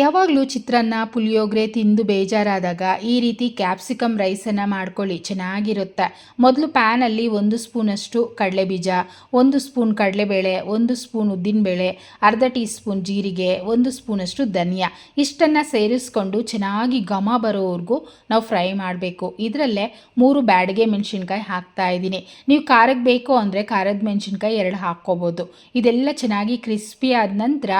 ಯಾವಾಗಲೂ ಚಿತ್ರಾನ್ನ, ಪುಳಿಯೋಗರೆ ತಿಂದು ಬೇಜಾರಾದಾಗ ಈ ರೀತಿ ಕ್ಯಾಪ್ಸಿಕಮ್ ರೈಸನ್ನು ಮಾಡ್ಕೊಳ್ಳಿ, ಚೆನ್ನಾಗಿರುತ್ತೆ. ಮೊದಲು ಪ್ಯಾನಲ್ಲಿ ಒಂದು ಸ್ಪೂನಷ್ಟು ಕಡಲೆಬೀಜ, ಒಂದು ಸ್ಪೂನ್ ಕಡಲೆಬೇಳೆ, ಒಂದು ಸ್ಪೂನ್ ಉದ್ದಿನಬೇಳೆ, ಅರ್ಧ ಟೀ ಸ್ಪೂನ್ ಜೀರಿಗೆ, ಒಂದು ಸ್ಪೂನಷ್ಟು ಧನಿಯಾ. ಇಷ್ಟನ್ನು ಸೇರಿಸ್ಕೊಂಡು ಚೆನ್ನಾಗಿ ಘಮ ಬರೋವರೆಗೂ ನಾವು ಫ್ರೈ ಮಾಡಬೇಕು. ಇದರಲ್ಲೇ ಮೂರು ಬ್ಯಾಡಿಗೆ ಮೆಣಸಿನ್ಕಾಯಿ ಹಾಕ್ತಾ ಇದ್ದೀನಿ. ನೀವು ಖಾರಕ್ಕೆ ಬೇಕು ಅಂದರೆ ಖಾರದ ಮೆಣಸಿನ್ಕಾಯಿ ಎರಡು ಹಾಕ್ಕೋಬೋದು. ಇದೆಲ್ಲ ಚೆನ್ನಾಗಿ ಕ್ರಿಸ್ಪಿ ಆದ ನಂತರ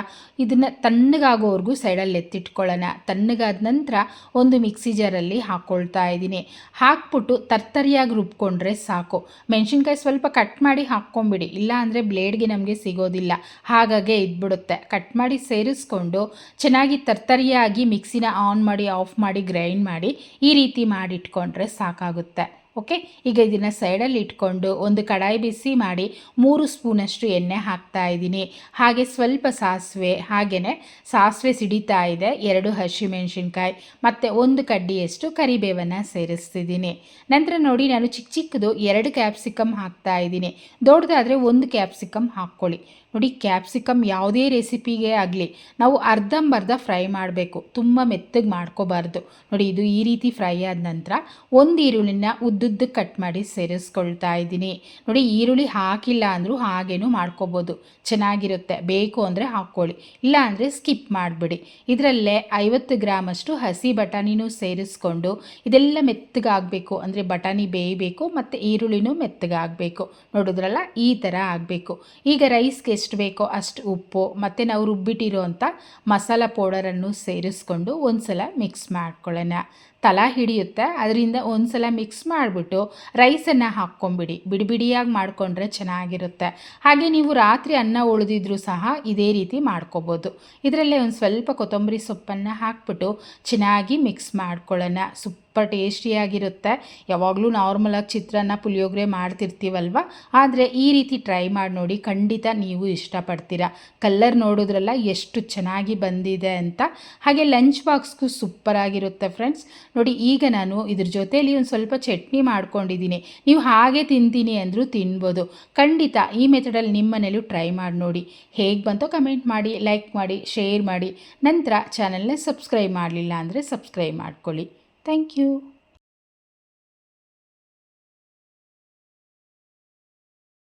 ಇದನ್ನು ತಣ್ಣಗಾಗೋವರೆಗೂ ಸೈಡಲ್ಲಿ ಎತ್ತಿಟ್ಕೊಳ್ಳೋಣ ತಣ್ಣಗಾದ ನಂತರ ಒಂದು ಮಿಕ್ಸಿ ಜಾರಲ್ಲಿ ಹಾಕ್ಕೊಳ್ತಾ ಇದ್ದೀನಿ. ಹಾಕ್ಬಿಟ್ಟು ತರ್ತರಿಯಾಗಿ ರುಬ್ಕೊಂಡ್ರೆ ಸಾಕು. ಮೆಣಸಿನ್ಕಾಯಿ ಸ್ವಲ್ಪ ಕಟ್ ಮಾಡಿ ಹಾಕ್ಕೊಂಬಿಡಿ. ಇಲ್ಲ ಅಂದರೆ ಬ್ಲೇಡ್ಗೆ ನಮಗೆ ಸಿಗೋದಿಲ್ಲ. ಹಾಗಾಗೆ ಇದ್ಬಿಡುತ್ತೆ. ಕಟ್ ಮಾಡಿ ಸೇರಿಸ್ಕೊಂಡು ಚೆನ್ನಾಗಿ ತರ್ತರಿಯಾಗಿ ಮಿಕ್ಸಿನ ಆನ್ ಮಾಡಿ, ಆಫ್ ಮಾಡಿ, ಗ್ರೈಂಡ್ ಮಾಡಿ ಈ ರೀತಿ ಮಾಡಿಟ್ಕೊಂಡ್ರೆ ಸಾಕಾಗುತ್ತೆ. ಓಕೆ? ಈಗ ಇದನ್ನು ಸೈಡಲ್ಲಿ ಇಟ್ಕೊಂಡು ಒಂದು ಕಡಾಯಿ ಬಿಸಿ ಮಾಡಿ ಮೂರು ಸ್ಪೂನಷ್ಟು ಎಣ್ಣೆ ಹಾಕ್ತಾ ಇದ್ದೀನಿ. ಹಾಗೆ ಸ್ವಲ್ಪ ಸಾಸಿವೆ ಹಾಗೆಯೇ ಸಾಸಿವೆ ಸಿಡಿತಾ ಇದೆ, ಎರಡು ಹಸಿಮೆಣಸಿನ್ಕಾಯಿ, ಮತ್ತು ಒಂದು ಕಡ್ಡಿಯಷ್ಟು ಕರಿಬೇವನ್ನು ಸೇರಿಸ್ತಿದ್ದೀನಿ. ನಂತರ ನೋಡಿ ನಾನು ಚಿಕ್ಕ ಚಿಕ್ಕದು ಎರಡು ಕ್ಯಾಪ್ಸಿಕಮ್ ಹಾಕ್ತಾ ಇದ್ದೀನಿ. ದೊಡ್ಡದಾದರೆ ಒಂದು ಕ್ಯಾಪ್ಸಿಕಮ್ ಹಾಕ್ಕೊಳ್ಳಿ. ನೋಡಿ ಕ್ಯಾಪ್ಸಿಕಮ್ ಯಾವುದೇ ರೆಸಿಪಿಗೆ ಆಗಲಿ, ನಾವು ಅರ್ಧಂಬರ್ಧ ಫ್ರೈ ಮಾಡಬೇಕು. ತುಂಬ ಮೆತ್ತಗೆ ಮಾಡ್ಕೋಬಾರ್ದು. ನೋಡಿ ಇದು ಈ ರೀತಿ ಫ್ರೈ ಆದ ನಂತರ ಒಂದು ಈರುಳ್ಳಿನ ಉದ್ದುದ್ದಕ್ಕೆ ಕಟ್ ಮಾಡಿ ಸೇರಿಸ್ಕೊಳ್ತಾ ಇದ್ದೀನಿ. ನೋಡಿ, ಈರುಳ್ಳಿ ಹಾಕಿಲ್ಲ ಅಂದರೂ ಹಾಗೇನೂ ಮಾಡ್ಕೋಬೋದು. ಚೆನ್ನಾಗಿರುತ್ತೆ. ಬೇಕು ಅಂದರೆ ಹಾಕ್ಕೊಳ್ಳಿ. ಇಲ್ಲ ಅಂದರೆ ಸ್ಕಿಪ್ ಮಾಡಿಬಿಡಿ. ಇದರಲ್ಲೇ ಐವತ್ತು ಗ್ರಾಮಷ್ಟು ಹಸಿ ಬಟಾಣಿನೂ ಸೇರಿಸ್ಕೊಂಡು ಇದೆಲ್ಲ ಮೆತ್ತಗಾಗಬೇಕು. ಅಂದರೆ ಬಟಾಣಿ ಬೇಯಬೇಕು ಮತ್ತು ಈರುಳ್ಳಿನೂ ಮೆತ್ತಗಾಗಬೇಕು. ನೋಡಿದ್ರಲ್ಲ? ಈ ಥರ ಆಗಬೇಕು. ಈಗ ರೈಸ್ಗೆ ಎಷ್ಟು ಬೇಕೋ ಅಷ್ಟು ಉಪ್ಪು, ಮತ್ತು ನಾವು ರುಬ್ಬಿಟ್ಟಿರೋ ಅಂಥ ಮಸಾಲ ಪೌಡರನ್ನು ಸೇರಿಸ್ಕೊಂಡು ಒಂದು ಸಲ ಮಿಕ್ಸ್ ಮಾಡ್ಕೊಳ್ಳೋಣ. ತಲಾ ಹಿಡಿಯುತ್ತೆ. ಅದರಿಂದ ಒಂದು ಸಲ ಮಿಕ್ಸ್ ಮಾಡಿಬಿಟ್ಟು ರೈಸನ್ನು ಹಾಕ್ಕೊಂಬಿಡಿ. ಬಿಡಿ ಬಿಡಿಯಾಗಿ ಮಾಡಿಕೊಂಡ್ರೆ ಚೆನ್ನಾಗಿರುತ್ತೆ. ಹಾಗೆ ನೀವು ರಾತ್ರಿ ಅನ್ನ ಉಳಿದಿದ್ರೂ ಸಹ ಇದೇ ರೀತಿ ಮಾಡ್ಕೋಬೋದು. ಇದರಲ್ಲೇ ಒಂದು ಸ್ವಲ್ಪ ಕೊತ್ತಂಬರಿ ಸೊಪ್ಪನ್ನು ಹಾಕ್ಬಿಟ್ಟು ಚೆನ್ನಾಗಿ ಮಿಕ್ಸ್ ಮಾಡ್ಕೊಳ್ಳೋಣ. ಸುಪ್ ಸೂಪರ್ ಟೇಸ್ಟಿಯಾಗಿರುತ್ತೆ ಯಾವಾಗಲೂ ನಾರ್ಮಲಾಗಿ ಚಿತ್ರಾನ್ನ, ಪುಳಿಯೋಗರೆ ಮಾಡ್ತಿರ್ತೀವಲ್ವ? ಆದರೆ ಈ ರೀತಿ ಟ್ರೈ ಮಾಡಿ ನೋಡಿ ಖಂಡಿತ ನೀವು ಇಷ್ಟಪಡ್ತೀರ. ಕಲ್ಲರ್ ನೋಡಿದ್ರಲ್ಲ ಎಷ್ಟು ಚೆನ್ನಾಗಿ ಬಂದಿದೆ ಅಂತ. ಹಾಗೆ ಲಂಚ್ ಬಾಕ್ಸ್ಗೂ ಸೂಪರಾಗಿರುತ್ತೆ ಫ್ರೆಂಡ್ಸ್ ನೋಡಿ ಈಗ ನಾನು ಇದ್ರ ಜೊತೆಯಲ್ಲಿ ಒಂದು ಸ್ವಲ್ಪ ಚಟ್ನಿ ಮಾಡ್ಕೊಂಡಿದ್ದೀನಿ. ನೀವು ಹಾಗೆ ತಿಂತೀನಿ ಅಂದರೂ ತಿನ್ಬೋದು. ಖಂಡಿತ ಈ ಮೆಥಡಲ್ಲಿ ನಿಮ್ಮ ಮನೇಲೂ ಟ್ರೈ ಮಾಡಿ ನೋಡಿ. ಹೇಗೆ ಬಂತೋ ಕಮೆಂಟ್ ಮಾಡಿ ಲೈಕ್ ಮಾಡಿ ಶೇರ್ ಮಾಡಿ. ನಂತರ ಚಾನಲ್ನ ಸಬ್ಸ್ಕ್ರೈಬ್ ಮಾಡಲಿಲ್ಲ ಅಂದರೆ ಸಬ್ಸ್ಕ್ರೈಬ್ ಮಾಡ್ಕೊಳ್ಳಿ. Thank you.